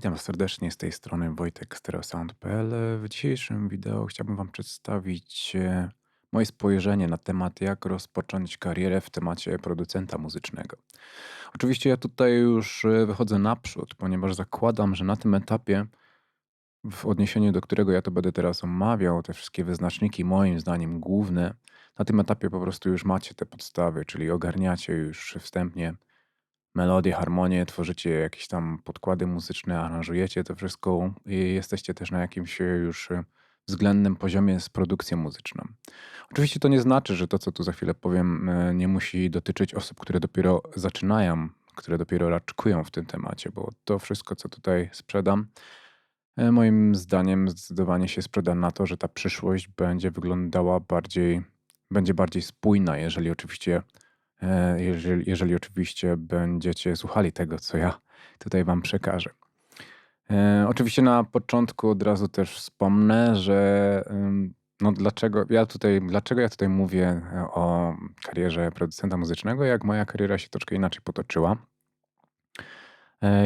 Witam serdecznie z tej strony Wojtek Stereosound.pl. W dzisiejszym wideo chciałbym Wam przedstawić e, moje spojrzenie na temat, jak rozpocząć karierę w temacie producenta muzycznego. Oczywiście ja tutaj już e, wychodzę naprzód, ponieważ zakładam, że na tym etapie, w odniesieniu do którego ja to będę teraz omawiał, te wszystkie wyznaczniki, moim zdaniem główne, na tym etapie po prostu już macie te podstawy, czyli ogarniacie już wstępnie melodie, harmonie, tworzycie jakieś tam podkłady muzyczne, aranżujecie to wszystko i jesteście też na jakimś już e, względnym poziomie z produkcją muzyczną. Oczywiście to nie znaczy, że to, co tu za chwilę powiem, e, nie musi dotyczyć osób, które dopiero zaczynają, które dopiero raczkują w tym temacie, bo to wszystko, co tutaj sprzedam, e, moim zdaniem zdecydowanie się sprzeda na to, że ta przyszłość będzie wyglądała bardziej, będzie bardziej spójna, jeżeli oczywiście E, jeżeli, jeżeli oczywiście będziecie słuchali tego, co ja tutaj Wam przekażę. E, oczywiście na początku od razu też wspomnę, że no dlaczego ja tutaj, dlaczego ja tutaj mówię e, o karierze producenta muzycznego, jak moja kariera się troszkę inaczej potoczyła.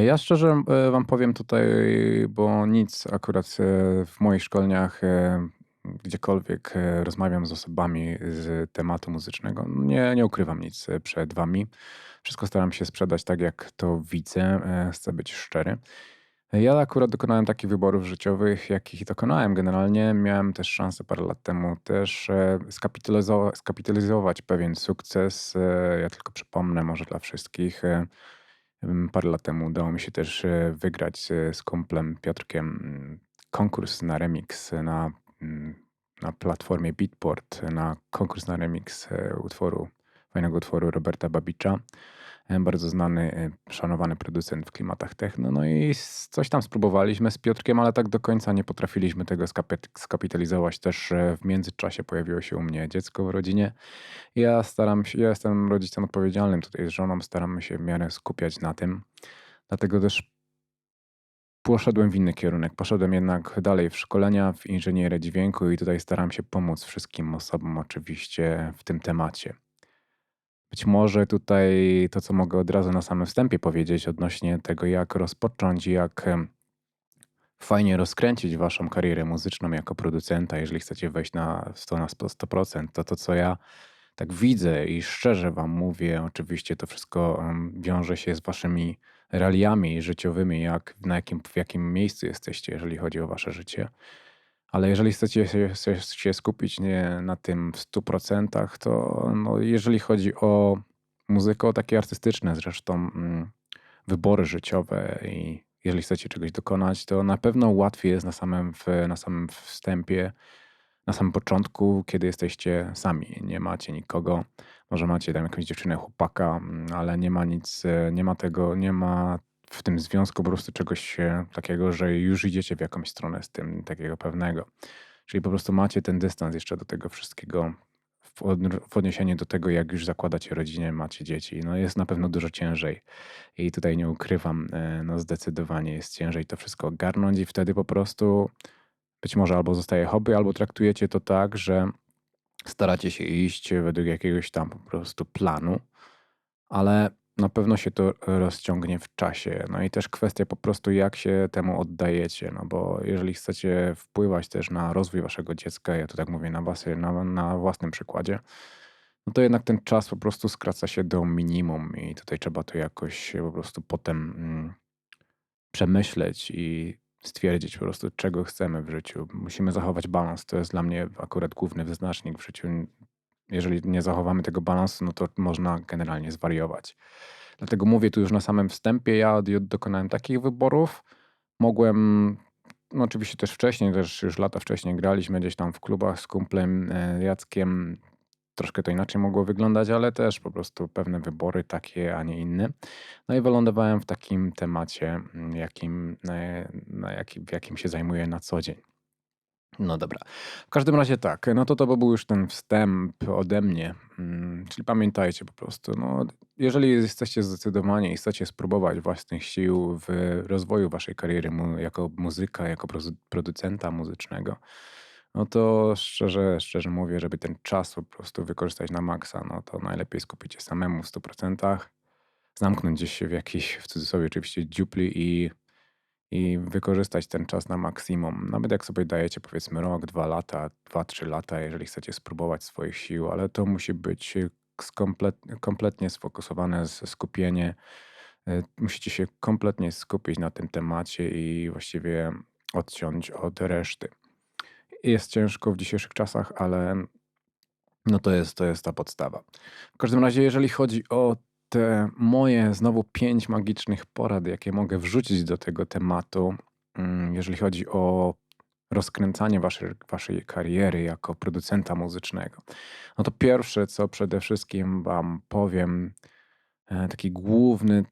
Ja szczerze Wam powiem tutaj, bo nic akurat w moich szkoleniach gdziekolwiek e, rozmawiam z osobami z tematu muzycznego, no nie, nie ukrywam nic e, przed wami. Wszystko staram się sprzedać tak, jak to widzę. E, chcę być szczery. Ja akurat dokonałem takich wyborów życiowych, jakich dokonałem. Generalnie miałem też szansę parę lat temu też skapitalizować, skapitalizować pewien sukces. Ja tylko przypomnę może dla wszystkich. Parę lat temu udało mi się też wygrać z kumplem Piotrkiem mm, konkurs na remix na na platformie Beatport na konkurs na remix e, utworu, fajnego utworu Roberta Babicza. E, bardzo znany, e, szanowany producent w klimatach techno. No i coś tam spróbowaliśmy z Piotrkiem, ale tak do końca nie potrafiliśmy tego skapitalizować. Też w międzyczasie pojawiło się u mnie dziecko w rodzinie. Ja staram się, ja jestem rodzicem odpowiedzialnym tutaj z żoną, staramy się w miarę skupiać na tym. Dlatego też Poszedłem w inny kierunek. Poszedłem jednak dalej w szkolenia, w inżynierię dźwięku i tutaj staram się pomóc wszystkim osobom oczywiście w tym temacie. Być może tutaj to, co mogę od razu na samym wstępie powiedzieć odnośnie tego, jak rozpocząć, jak fajnie rozkręcić waszą karierę muzyczną jako producenta, jeżeli chcecie wejść na 100 na 100%, to to, co ja tak widzę i szczerze wam mówię, oczywiście to wszystko wiąże się z waszymi realiami życiowymi, jak, na jakim, w jakim miejscu jesteście, jeżeli chodzi o wasze życie. Ale jeżeli chcecie się, się skupić nie na tym w 100%, to no, jeżeli chodzi o muzykę, o takie artystyczne zresztą mm, wybory życiowe i jeżeli chcecie czegoś dokonać, to na pewno łatwiej jest na samym, na samym wstępie na samym początku, kiedy jesteście sami, nie macie nikogo, może macie tam jakąś dziewczynę, chłopaka, mm, ale nie ma nic, e, nie ma tego, nie ma w tym związku po prostu czegoś e, takiego, że już idziecie w jakąś stronę z tym, takiego pewnego. Czyli po prostu macie ten dystans jeszcze do tego wszystkiego w odniesieniu do tego, jak już zakładacie rodzinę, macie dzieci. No jest na pewno dużo ciężej. I tutaj nie ukrywam, e, no zdecydowanie jest ciężej to wszystko ogarnąć i wtedy po prostu być może albo zostaje hobby, albo traktujecie to tak, że staracie się iść według jakiegoś tam po prostu planu, ale na pewno się to rozciągnie w czasie. No i też kwestia po prostu, jak się temu oddajecie, no bo jeżeli chcecie wpływać też na rozwój waszego dziecka, ja to tak mówię na, was, na, na własnym przykładzie, no to jednak ten czas po prostu skraca się do minimum i tutaj trzeba to jakoś po prostu potem mm, przemyśleć i stwierdzić po prostu, czego chcemy w życiu. Musimy zachować balans. To jest dla mnie akurat główny wyznacznik w życiu. Jeżeli nie zachowamy tego balansu, no to można generalnie zwariować. Dlatego mówię tu już na samym wstępie, ja dokonałem takich wyborów. Mogłem, no oczywiście też wcześniej, też już lata wcześniej graliśmy gdzieś tam w klubach z kumplem e, Jackiem troszkę to inaczej mogło wyglądać, ale też po prostu pewne wybory takie, a nie inne. No i wylądowałem w takim temacie, mm, jakim, e, na jakim, jakim się zajmuję na co dzień. No dobra. W każdym razie tak, no to to był już ten wstęp ode mnie. Mm, czyli pamiętajcie po prostu, no, jeżeli jesteście zdecydowani i chcecie spróbować własnych sił w rozwoju waszej kariery jako muzyka, jako producenta muzycznego, no to szczerze, szczerze mówię, żeby ten czas po prostu wykorzystać na maksa, no to najlepiej skupić się samemu w 100%, zamknąć gdzieś się w jakiejś, w cudzysłowie oczywiście, dziupli i, i wykorzystać ten czas na maksimum. Nawet jak sobie dajecie powiedzmy rok, dwa lata, dwa, trzy lata, jeżeli chcecie spróbować swoich sił, ale to musi być komplet, kompletnie sfokusowane skupienie. E, musicie się kompletnie skupić na tym temacie i właściwie odciąć od reszty. Jest ciężko w dzisiejszych czasach, ale no to jest, to jest ta podstawa. W każdym razie, jeżeli chodzi o te moje znowu pięć magicznych porad, jakie mogę wrzucić do tego tematu, mm, jeżeli chodzi o rozkręcanie waszej, waszej kariery jako producenta muzycznego. No to pierwsze, co przede wszystkim wam powiem, e, taki główny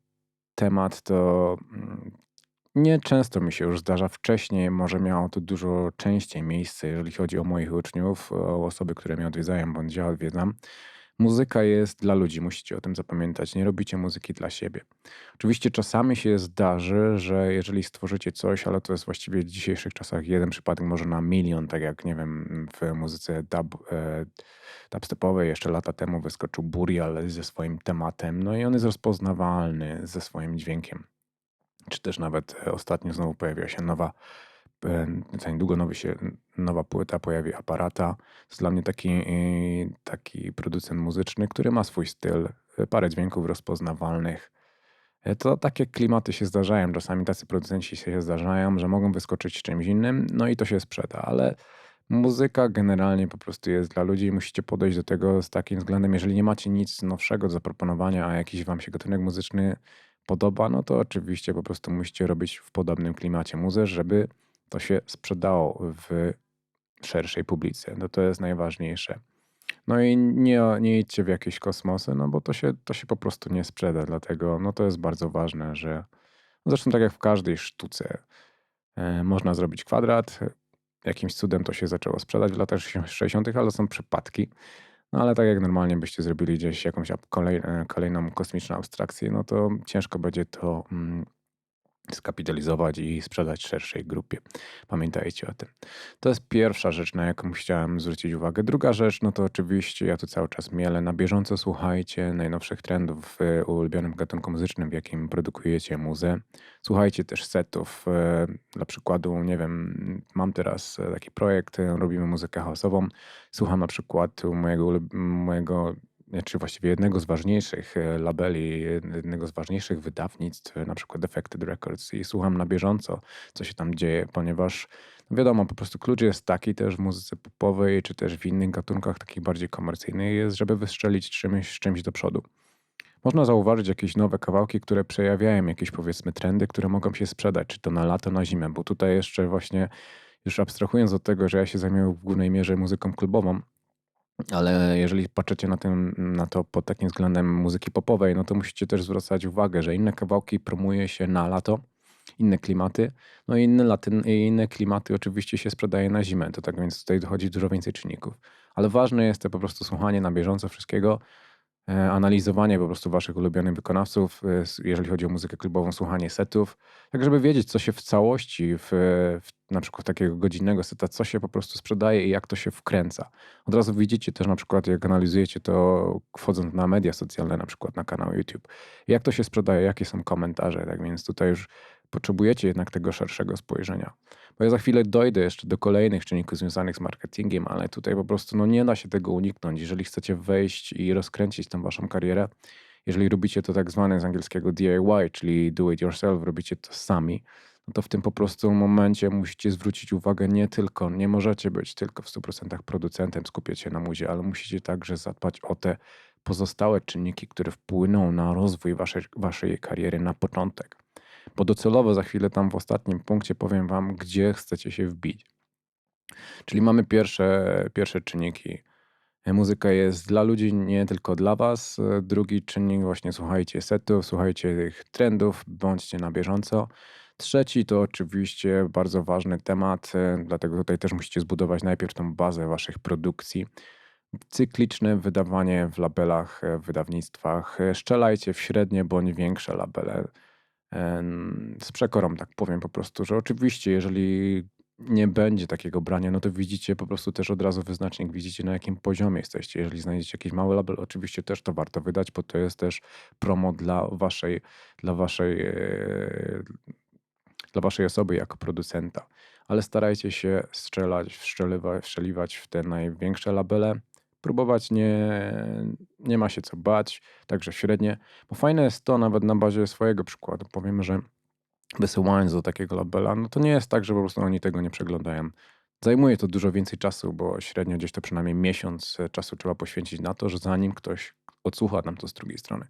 temat to mm, nie często mi się już zdarza. Wcześniej może miało to dużo częściej miejsce, jeżeli chodzi o moich uczniów, o osoby, które mnie odwiedzają bądź ja odwiedzam. Muzyka jest dla ludzi, musicie o tym zapamiętać. Nie robicie muzyki dla siebie. Oczywiście czasami się zdarzy, że jeżeli stworzycie coś, ale to jest właściwie w dzisiejszych czasach jeden przypadek może na milion, tak jak nie wiem, w muzyce dub, e, dubstepowej jeszcze lata temu wyskoczył Burial ze swoim tematem, no i on jest rozpoznawalny ze swoim dźwiękiem. Czy też nawet e, ostatnio znowu pojawiła się nowa za niedługo nowy się, nowa płyta pojawi Aparata. To dla mnie taki, taki producent muzyczny, który ma swój styl, parę dźwięków rozpoznawalnych. E, to takie klimaty się zdarzają. Czasami tacy producenci się zdarzają, że mogą wyskoczyć czymś innym, no i to się sprzeda, ale muzyka generalnie po prostu jest dla ludzi i musicie podejść do tego z takim względem, jeżeli nie macie nic nowszego do zaproponowania, a jakiś wam się gatunek muzyczny podoba, no to oczywiście po prostu musicie robić w podobnym klimacie muzę, żeby to się sprzedało w szerszej publice. No to jest najważniejsze. No i nie, nie idźcie w jakieś kosmosy, no bo to się, to się po prostu nie sprzeda, dlatego no to jest bardzo ważne, że no zresztą tak jak w każdej sztuce e, można zrobić kwadrat, jakimś cudem to się zaczęło sprzedać w latach 60., ale są przypadki. No ale tak jak normalnie byście zrobili gdzieś jakąś kolej, e, kolejną kosmiczną abstrakcję, no to ciężko będzie to mm, skapitalizować i sprzedać szerszej grupie. Pamiętajcie o tym. To jest pierwsza rzecz, na jaką chciałem zwrócić uwagę. Druga rzecz, no to oczywiście ja tu cały czas mielę. Na bieżąco słuchajcie najnowszych trendów w ulubionym gatunku muzycznym, w jakim produkujecie muzę. Słuchajcie też setów. E, dla przykładu, nie wiem, mam teraz taki projekt, robimy muzykę chaosową. Słucham na przykład mojego, mojego czy właściwie jednego z ważniejszych e, labeli, jednego z ważniejszych wydawnictw, na przykład Defected Records i słucham na bieżąco, co się tam dzieje, ponieważ no wiadomo, po prostu klucz jest taki też w muzyce popowej, czy też w innych gatunkach takich bardziej komercyjnych jest, żeby wystrzelić czymś, czymś do przodu. Można zauważyć jakieś nowe kawałki, które przejawiają jakieś powiedzmy trendy, które mogą się sprzedać, czy to na lato, na zimę, bo tutaj jeszcze właśnie już abstrahując od tego, że ja się zajmuję w głównej mierze muzyką klubową, ale jeżeli patrzycie na, tym, na to pod takim względem muzyki popowej, no to musicie też zwracać uwagę, że inne kawałki promuje się na lato, inne klimaty, no i inne, latyn, inne klimaty oczywiście się sprzedaje na zimę, to tak więc tutaj dochodzi dużo więcej czynników. Ale ważne jest to po prostu słuchanie na bieżąco wszystkiego, analizowanie po prostu waszych ulubionych wykonawców, e, jeżeli chodzi o muzykę klubową, słuchanie setów, tak żeby wiedzieć, co się w całości, w, w na przykład takiego godzinnego seta, co się po prostu sprzedaje i jak to się wkręca. Od razu widzicie też na przykład, jak analizujecie to wchodząc na media socjalne, na przykład na kanał YouTube, jak to się sprzedaje, jakie są komentarze, tak więc tutaj już potrzebujecie jednak tego szerszego spojrzenia. Bo ja za chwilę dojdę jeszcze do kolejnych czynników związanych z marketingiem, ale tutaj po prostu no, nie da się tego uniknąć. Jeżeli chcecie wejść i rozkręcić tę waszą karierę, jeżeli robicie to tak zwane z angielskiego DIY, czyli do it yourself, robicie to sami, no to w tym po prostu momencie musicie zwrócić uwagę nie tylko, nie możecie być tylko w 100% producentem, skupiać się na muzie, ale musicie także zadbać o te pozostałe czynniki, które wpłyną na rozwój waszej, waszej kariery na początek. Bo docelowo za chwilę tam w ostatnim punkcie powiem wam, gdzie chcecie się wbić. Czyli mamy pierwsze, pierwsze czynniki. Muzyka jest dla ludzi, nie tylko dla was. Drugi czynnik właśnie słuchajcie setów, słuchajcie tych trendów, bądźcie na bieżąco. Trzeci to oczywiście bardzo ważny temat, dlatego tutaj też musicie zbudować najpierw tą bazę waszych produkcji. Cykliczne wydawanie w labelach, w wydawnictwach. Szczelajcie w średnie bądź większe labele z przekorą, tak powiem po prostu, że oczywiście, jeżeli nie będzie takiego brania, no to widzicie po prostu też od razu wyznacznik, widzicie na jakim poziomie jesteście. Jeżeli znajdziecie jakiś mały label, oczywiście też to warto wydać, bo to jest też promo dla waszej, dla waszej, e, dla waszej osoby jako producenta. Ale starajcie się strzelać, wszczeliwać, w te największe labele. Próbować nie, nie ma się co bać, także średnie. Bo fajne jest to nawet na bazie swojego przykładu. Powiem, że wysyłając do takiego labela, no to nie jest tak, że po prostu oni tego nie przeglądają. Zajmuje to dużo więcej czasu, bo średnio gdzieś to przynajmniej miesiąc e, czasu trzeba poświęcić na to, że zanim ktoś odsłucha nam to z drugiej strony.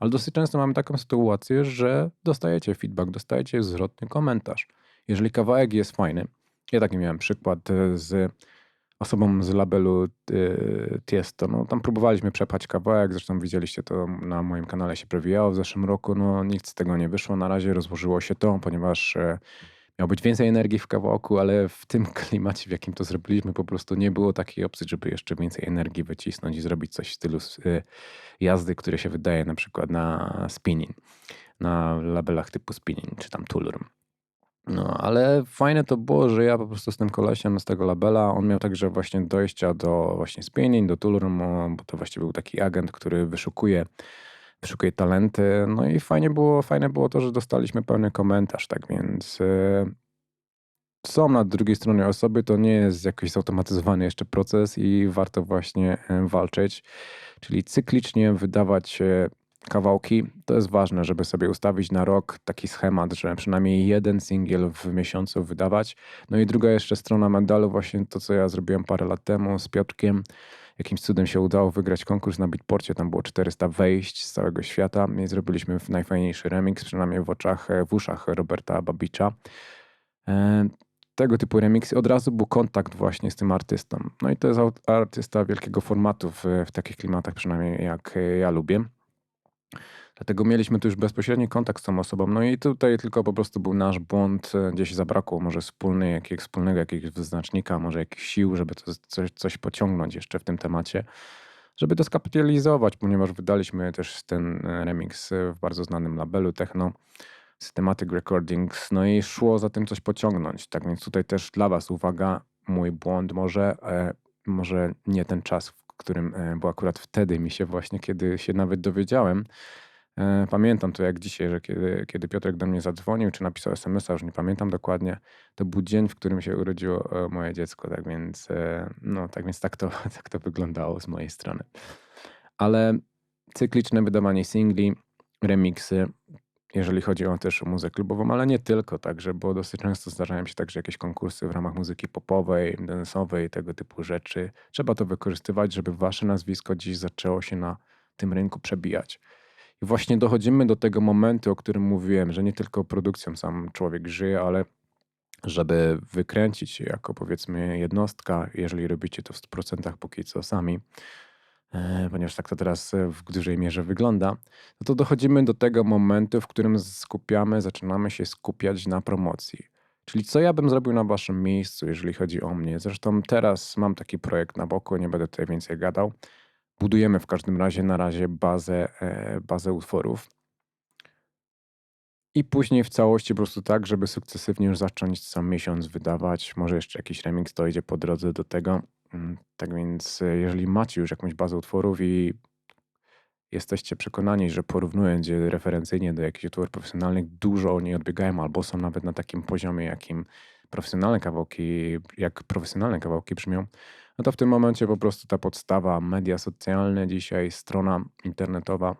Ale dosyć często mamy taką sytuację, że dostajecie feedback, dostajecie zwrotny komentarz. Jeżeli kawałek jest fajny, ja taki miałem przykład e, z osobą z labelu y, Tiesto. No, tam próbowaliśmy przepchać kawałek, zresztą widzieliście to na moim kanale się przewijało w zeszłym roku. No, nic z tego nie wyszło. Na razie rozłożyło się to, ponieważ miało być więcej energii w kawałku, ale w tym klimacie, w jakim to zrobiliśmy, po prostu nie było takiej opcji, żeby jeszcze więcej energii wycisnąć i zrobić coś w stylu y, jazdy, które się wydaje na przykład na spinning, na labelach typu spinning czy tam toolroom. No, ale fajne to było, że ja po prostu z tym kolesiem z tego labela, on miał także właśnie dojścia do właśnie spinning, do toolroom, bo to właściwie był taki agent, który wyszukuje wyszukuje talenty. No i fajnie było, fajne było to, że dostaliśmy pełny komentarz, tak więc e, są na drugiej stronie osoby, to nie jest jakiś zautomatyzowany jeszcze proces i warto właśnie e, walczyć, czyli cyklicznie wydawać kawałki. To jest ważne, żeby sobie ustawić na rok taki schemat, że przynajmniej jeden singiel w miesiącu wydawać. No i druga jeszcze strona medalu, właśnie to, co ja zrobiłem parę lat temu z Piotrkiem. Jakimś cudem się udało wygrać konkurs na Beatporcie, tam było 400 wejść z całego świata i zrobiliśmy najfajniejszy remix, przynajmniej w oczach, w uszach Roberta Babicza. E, tego typu remix od razu był kontakt właśnie z tym artystą. No i to jest artysta wielkiego formatu w, w takich klimatach, przynajmniej jak ja lubię. Dlatego mieliśmy tu już bezpośredni kontakt z tą osobą. No i tutaj tylko po prostu był nasz błąd, e, gdzieś zabrakło może wspólny, jakiegoś wspólnego jakiegoś wyznacznika, może jakichś sił, żeby to coś, coś pociągnąć jeszcze w tym temacie, żeby to skapitalizować, ponieważ wydaliśmy też ten e, remix w bardzo znanym labelu techno, Systematic Recordings, no i szło za tym coś pociągnąć. Tak więc tutaj też dla Was uwaga, mój błąd może, e, może nie ten czas, którym, e, bo akurat wtedy mi się właśnie, kiedy się nawet dowiedziałem, E, pamiętam to jak dzisiaj, że kiedy, kiedy Piotrek do mnie zadzwonił, czy napisał SMS-a, już nie pamiętam dokładnie, to był dzień, w którym się urodziło e, moje dziecko, tak więc, no, tak, więc tak, to, tak to wyglądało z mojej strony. Ale cykliczne wydawanie singli, remixy, jeżeli chodzi o też o muzykę klubową, ale nie tylko, także, bo dosyć często zdarzają się także jakieś konkursy w ramach muzyki popowej, dance'owej, tego typu rzeczy. Trzeba to wykorzystywać, żeby wasze nazwisko dziś zaczęło się na tym rynku przebijać. I właśnie dochodzimy do tego momentu, o którym mówiłem, że nie tylko produkcją sam człowiek żyje, ale żeby wykręcić się jako powiedzmy jednostka, jeżeli robicie to w 100% póki co sami, ponieważ tak to teraz w dużej mierze wygląda, no to dochodzimy do tego momentu, w którym skupiamy, zaczynamy się skupiać na promocji. Czyli co ja bym zrobił na waszym miejscu, jeżeli chodzi o mnie. Zresztą teraz mam taki projekt na boku, nie będę tutaj więcej gadał, Budujemy w każdym razie na razie bazę, e, bazę utworów. I później w całości po prostu tak, żeby sukcesywnie już zacząć co miesiąc wydawać. Może jeszcze jakiś remix dojdzie po drodze do tego. Mm, tak więc e, jeżeli macie już jakąś bazę utworów i jesteście przekonani, że porównując je referencyjnie do jakichś utworów profesjonalnych, dużo oni odbiegają albo są nawet na takim poziomie, jakim profesjonalne kawałki, jak profesjonalne kawałki brzmią, no to w tym momencie po prostu ta podstawa, media socjalne dzisiaj, strona internetowa,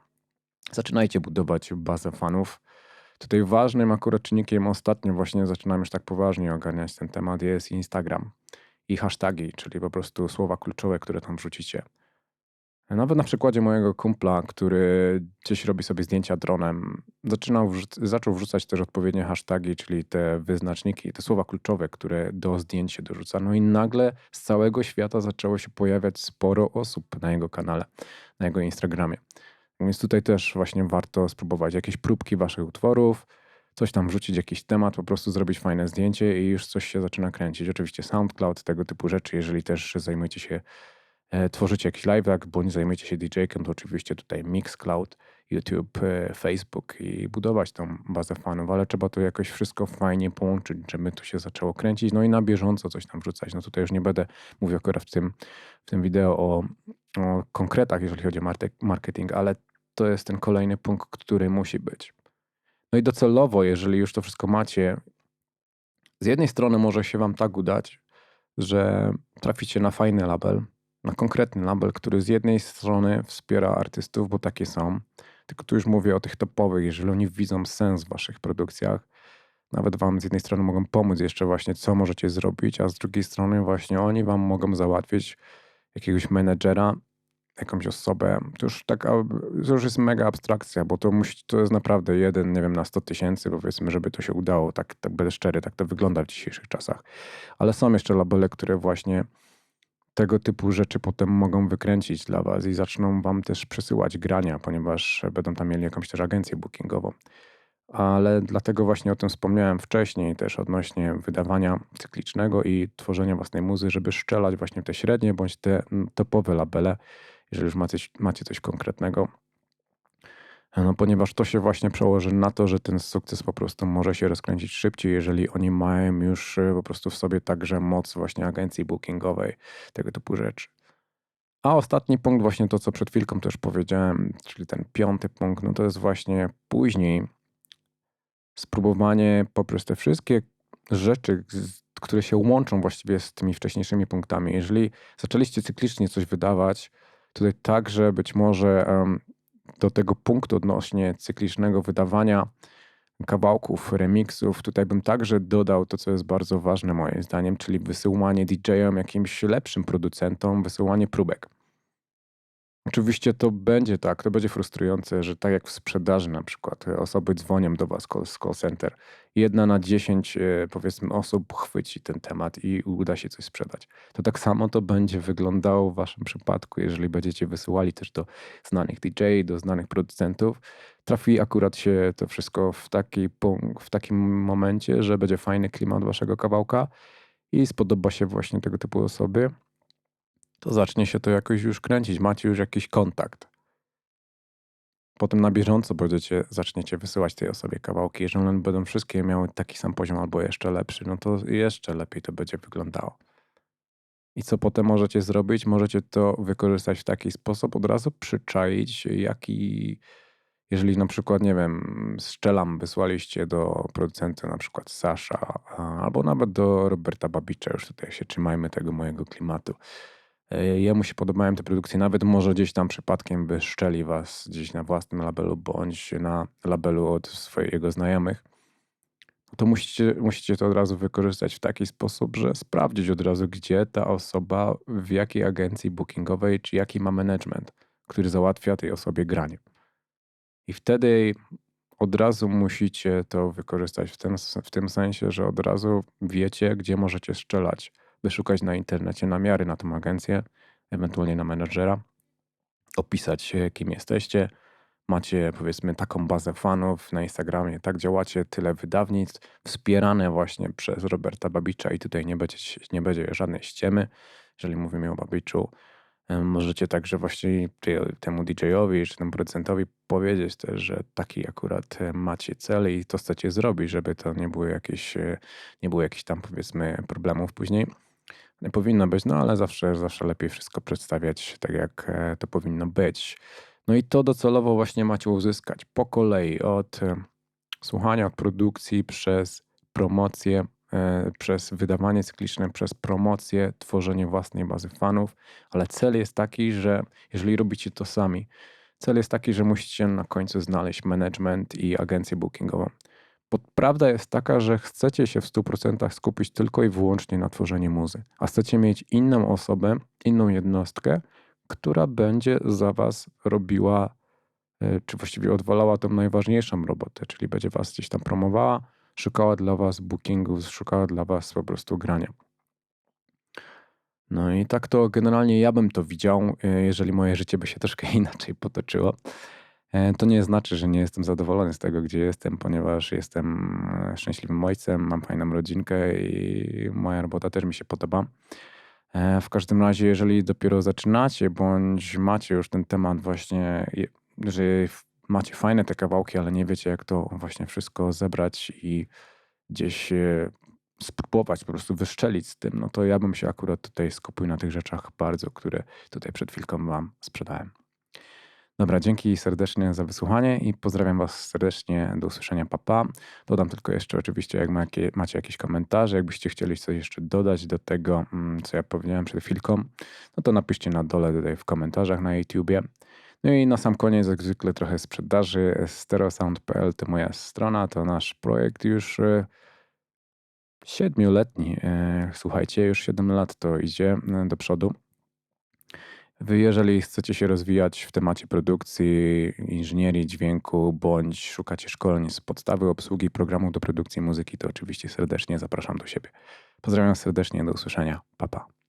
zaczynajcie budować bazę fanów. Tutaj ważnym akurat czynnikiem ostatnio właśnie zaczynam już tak poważnie ogarniać ten temat jest Instagram i hasztagi, czyli po prostu słowa kluczowe, które tam wrzucicie. Nawet na przykładzie mojego kumpla, który gdzieś robi sobie zdjęcia dronem, zaczynał zaczął wrzucać też odpowiednie hasztagi, czyli te wyznaczniki, te słowa kluczowe, które do zdjęć się dorzuca. No i nagle z całego świata zaczęło się pojawiać sporo osób na jego kanale, na jego Instagramie. Więc tutaj też właśnie warto spróbować jakieś próbki waszych utworów, coś tam wrzucić, jakiś temat, po prostu zrobić fajne zdjęcie i już coś się zaczyna kręcić. Oczywiście SoundCloud, tego typu rzeczy, jeżeli też zajmujecie się E, tworzycie jakiś live, bo nie zajmujecie się DJ-kiem, to oczywiście tutaj Mixcloud, YouTube, e, Facebook i budować tą bazę fanów, ale trzeba to jakoś wszystko fajnie połączyć, żeby to się zaczęło kręcić, no i na bieżąco coś tam wrzucać. No tutaj już nie będę mówił akurat w tym, w tym wideo o, o konkretach, jeżeli chodzi o marketing, ale to jest ten kolejny punkt, który musi być. No i docelowo, jeżeli już to wszystko macie, Z jednej strony może się wam tak udać, że traficie na fajny label, na konkretny label, który z jednej strony wspiera artystów, bo takie są, tylko tu już mówię o tych topowych, jeżeli oni widzą sens w waszych produkcjach, nawet wam z jednej strony mogą pomóc jeszcze właśnie, co możecie zrobić, a z drugiej strony właśnie oni wam mogą załatwić jakiegoś menedżera, jakąś osobę. To już taka, to już jest mega abstrakcja, bo to musi, to jest naprawdę jeden, nie wiem, na 100 tysięcy, powiedzmy, żeby to się udało. Tak, tak będę szczery, tak to wygląda w dzisiejszych czasach. Ale są jeszcze labele, które właśnie tego typu rzeczy potem mogą wykręcić dla was i zaczną wam też przesyłać grania, ponieważ będą tam mieli jakąś też agencję bookingową. Ale dlatego właśnie o tym wspomniałem wcześniej, też odnośnie wydawania cyklicznego i tworzenia własnej muzy, żeby szczelać właśnie te średnie bądź te topowe labele, jeżeli już macie, macie coś konkretnego. No, ponieważ to się właśnie przełoży na to, że ten sukces po prostu może się rozkręcić szybciej, jeżeli oni mają już e, po prostu w sobie także moc właśnie agencji bookingowej, tego typu rzeczy. A ostatni punkt, właśnie to, co przed chwilką też powiedziałem, czyli ten piąty punkt, no to jest właśnie później spróbowanie poprzez te wszystkie rzeczy, które się łączą właściwie z tymi wcześniejszymi punktami. Jeżeli zaczęliście cyklicznie coś wydawać, tutaj także być może do tego punktu odnośnie cyklicznego wydawania kawałków, remixów, tutaj bym także dodał to, co jest bardzo ważne moim zdaniem, czyli wysyłanie DJ-om, jakimś lepszym producentom, wysyłanie próbek. Oczywiście to będzie tak, to będzie frustrujące, że tak jak w sprzedaży na przykład, e, osoby dzwonią do was z call center. Jedna na dziesięć e, powiedzmy osób chwyci ten temat i uda się coś sprzedać. To tak samo to będzie wyglądało w waszym przypadku, jeżeli będziecie wysyłali też do znanych DJ, do znanych producentów. Trafi akurat się to wszystko w, taki punkt, w takim momencie, że będzie fajny klimat waszego kawałka i spodoba się właśnie tego typu osoby to zacznie się to jakoś już kręcić. Macie już jakiś kontakt. Potem na bieżąco będziecie, zaczniecie wysyłać tej osobie kawałki. Jeżeli one będą wszystkie miały taki sam poziom albo jeszcze lepszy, no to jeszcze lepiej to będzie wyglądało. I co potem możecie zrobić? Możecie to wykorzystać w taki sposób, od razu przyczaić, jaki, jeżeli na przykład, nie wiem, szczelam wysłaliście do producenta na przykład Sasha, albo nawet do Roberta Babicza, już tutaj się trzymajmy tego mojego klimatu jemu się podobają te produkcje, nawet może gdzieś tam przypadkiem wyszczeli was gdzieś na własnym labelu, bądź na labelu od swojego znajomych, to musicie, musicie to od razu wykorzystać w taki sposób, że sprawdzić od razu, gdzie ta osoba, w jakiej agencji bookingowej, czy jaki ma management, który załatwia tej osobie granie. I wtedy od razu musicie to wykorzystać w, ten, w tym sensie, że od razu wiecie, gdzie możecie strzelać wyszukać na internecie namiary na tą agencję, ewentualnie na menedżera, opisać kim jesteście, macie powiedzmy taką bazę fanów na Instagramie, tak działacie, tyle wydawnictw, wspierane właśnie przez Roberta Babicza i tutaj nie będzie, nie będzie żadnej ściemy, jeżeli mówimy o Babiczu. Możecie także właśnie temu DJ-owi czy temu producentowi powiedzieć też, że taki akurat macie cel i to chcecie zrobić, żeby to nie było jakieś, nie było jakichś tam powiedzmy problemów później. Powinno być, no ale zawsze, zawsze lepiej wszystko przedstawiać tak, jak e, to powinno być. No i to docelowo właśnie macie uzyskać po kolei od e, słuchania, od produkcji, przez promocję, e, przez wydawanie cykliczne, przez promocję, tworzenie własnej bazy fanów, ale cel jest taki, że jeżeli robicie to sami, cel jest taki, że musicie na końcu znaleźć management i agencję bookingową. Bo prawda jest taka, że chcecie się w 100% skupić tylko i wyłącznie na tworzeniu muzy, a chcecie mieć inną osobę, inną jednostkę, która będzie za was robiła, e, czy właściwie odwalała tą najważniejszą robotę, czyli będzie was gdzieś tam promowała, szukała dla was bookingów, szukała dla was po prostu grania. No i tak to generalnie ja bym to widział, e, jeżeli moje życie by się troszkę inaczej potoczyło. E, to nie znaczy, że nie jestem zadowolony z tego, gdzie jestem, ponieważ jestem e, szczęśliwym ojcem, mam fajną rodzinkę i moja robota też mi się podoba. E, w każdym razie, jeżeli dopiero zaczynacie, bądź macie już ten temat właśnie, że macie fajne te kawałki, ale nie wiecie, jak to właśnie wszystko zebrać i gdzieś spróbować po prostu wyszczelić z tym, no to ja bym się akurat tutaj skupił na tych rzeczach bardzo, które tutaj przed chwilką wam sprzedałem. Dobra, dzięki serdecznie za wysłuchanie i pozdrawiam Was serdecznie. Do usłyszenia, papa. Dodam tylko jeszcze oczywiście, jak macie, macie jakieś komentarze, jakbyście chcieli coś jeszcze dodać do tego, mm, co ja powiedziałem przed chwilką, no to napiszcie na dole tutaj w komentarzach na YouTubie. No i na sam koniec, jak zwykle, trochę sprzedaży. Stereosound.pl to moja strona, to nasz projekt już e, siedmioletni. E, słuchajcie, już 7 lat to idzie e, do przodu. Wy, jeżeli chcecie się rozwijać w temacie produkcji, inżynierii dźwięku, bądź szukacie szkoleń z podstawy obsługi programów do produkcji muzyki, to oczywiście serdecznie zapraszam do siebie. Pozdrawiam serdecznie, do usłyszenia. Pa, pa.